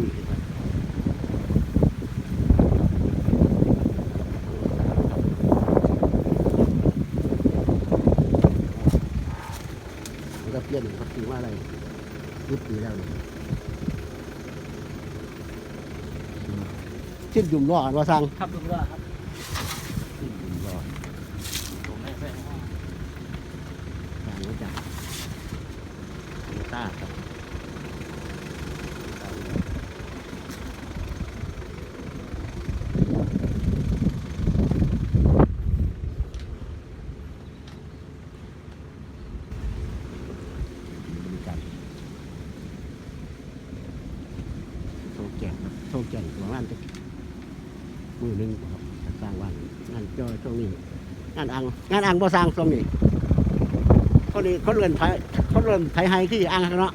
ซื้อขึ้นมามันก็เปลี่ยนเขาซื้อมาอะไรยี่ปีแล้วนี่ชิ้นยุ่มล้อกันว่าสั่งครับลุงว่าครับ ชิ้นยุ่มล้อ ผมไม่เคย สั่งมาจากโตโยต้าครับ บริการ โซ่แก่งครับโซ่แก่งประมาณจะมือหนึ่งครับสร้างวันงานจอช่วงนี้งานอ่างงานอ่างบ่สร้างช่วงนี้เขาเลยเขาเริ่นไทยเขาเริ่นไทยไฮคืออ่างข้างเนาะ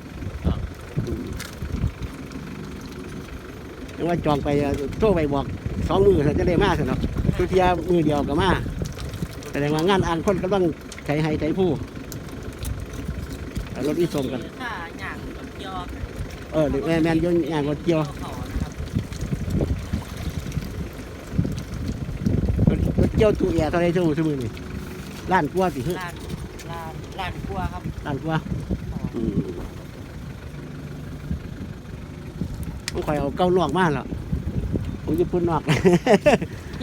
ยังว่าจองไปโซ่ไปบอกสองมือจะได้มาสิเนาะทุกทียมือเดียวก็มาแสดงว่างานอ่างคนก็ต้องไทยไฮไทยผู้รถอีสมกันถ้าอย่างรถยอ เออแม่แม่นอยุ่งานรถเกี่ยวเขานะครับรถเกี่ยวตู้แอร์เท่าไรชั่วโมงชั่วโมงนี่ล้านกว่าสิเฮ้ยลานลานลานกลัวครับล้านกว่าอืมต้องคอยเอาเก้านอกมาแล้วผมจะพุ่นนอก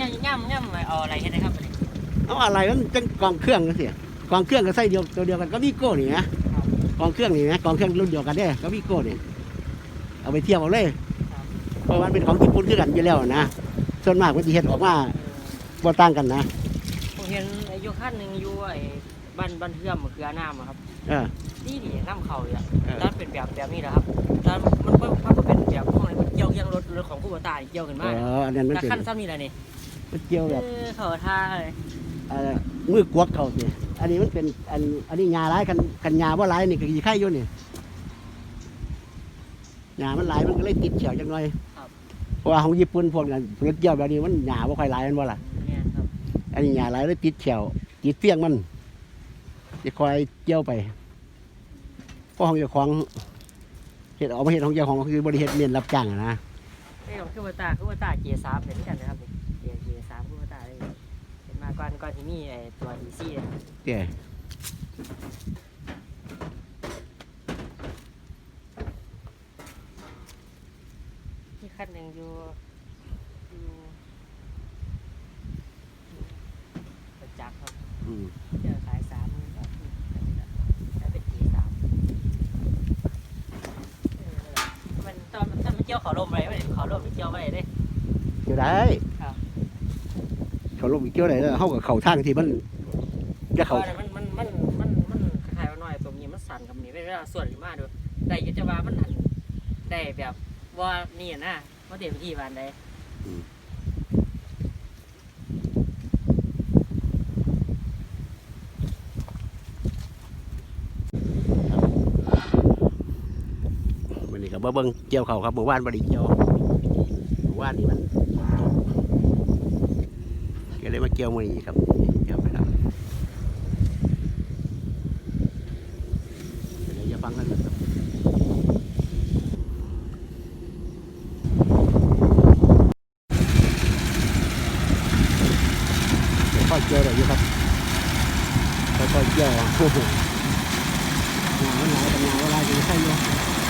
ย่ำย่ำย่ำเอาอะไรให้ได้ครับอันนี้เอาอะไรมันจังกองเครื่องกันเสียกองเครื่องก็ใส่เดียวตัวเดียวกันก็วีโก้นี่นะกองเครื่องนี่นะกองเครื่องรุ่นเดียวกันเด้ก็วีโก้นี่ เอาไปเทียบเอาเลยเพราะมันเป็นของญี่ปุ่นคือกันอยู่แล้วนะส่วนมากมันจะเห็นออกมาบ่ต่างกันนะผมเห็นไอ้อยูขั้นหนึ่งอยู่ไอ้บ้านบ้านเทื่อมคืออาน้ำอะครับเออ นี่นี่น้ำเขาเลยอะเออด้านเป็นแบบแบบนี้แหละครับด้านมันมันมันก็เป็นแบบพวกนี้มันเกี่ยวเกี่ยงรถรถของผู้บริตายเกี่ยวขึ้นเอมาออันนั้นมันแต่เป็นขั้นซ้ำนี่แหละนี่มันเกี่ยวแบบเออเขาท่าเลยเอ่อมือกวกเขาสิอันนี้มันเป็นอันอันนี้ยาร้ายกันกันยาว่าร้ายนี่ก็ยีไข่อยู่นี่ ยามันร้ายมันก็เลยติดเฉียวจังหน่อยเพราะว่าของญี่ปุ่นพวกนั้นเงี้ยเกี่ยวแบบนี้มันยาว่าค่อยร้ายมันว่าล่ะเนี่ยครับอันนี้ยาร้ายเลยติดเฉียวติดเฟี้ยงมันจะคอยเกี่ยวไปเพราะของเจ้าของเห็ดออกมาเห็ดของเจ้าของคือบริเหตุเมียนรับจ้างอะนะไอ้ของผู้บริตายผู้บริตายเจสามเห็นกันนะครับเจเจสามผู้บริตายเห็นมาก่อนก่อนที่มีไอ้ตัวอีซี่เจ้ ที่ขั้นหนึ่ง อยู่อยู่ประจักษ์ครับอืมเจอขายสามหมื่นบาทอันนี้แหละใช้เป็นเจสามเออมันตอนมันตอนมันเกี่ยวขอลมอะไรไม่ได้ขอลมมันเกี่ยวอะไรได้ เกี่ยวได้ครับ เขาลงเกี่ยวได้แล้วเขากับเขาทางที่มันจะเขา มันมันมันมันมันคล้ายๆว่าน้อยตัวนี้มันสั่นกับนี้เวลาส่วนขึ้นมาดูได้อยุจะว่ามันหันได้แบบว่านี่นะ ว่าเต็มที่บานได้วันนี้ก็บ่เบิ่งเกี่ยวเขาครับเมื่อวานบ่ได้เกี่ยวเมื่อวานนี่มันก็เลยมาเกี่ยวมือนี้ครับเกี่ยวไปแล้วเดี๋ยวจะฟังกันครับค่อยๆเกี่ยวเลยอยู่ครับค่อยๆเกี่ยวอะ งานมันหลายแต่ง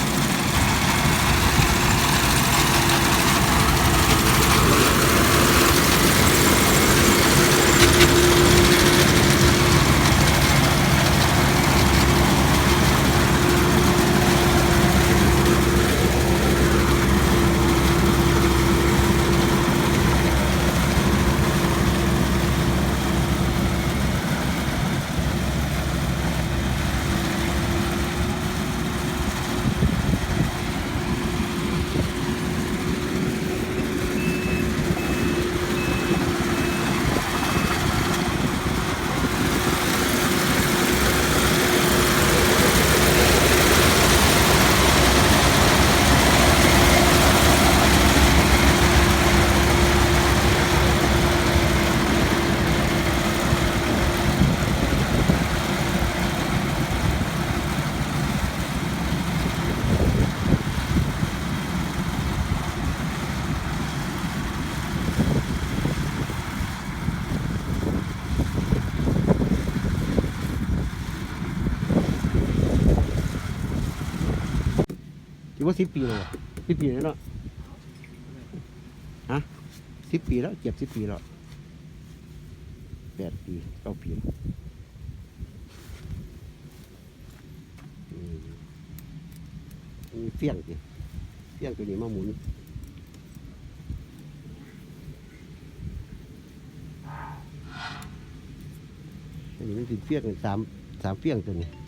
อยู่อว่าสิบปีเลยสิบปีแล้วเนาะฮะสิบปีแล้วเก็บสิบปีแล้วแปดปีเก้าปีมีเฟี้ยงสิเฟี้ยงตัวนี้มาหมุนอันนี้มันสิเฟี้ยงสามสามเฟี้ยงตัวนี้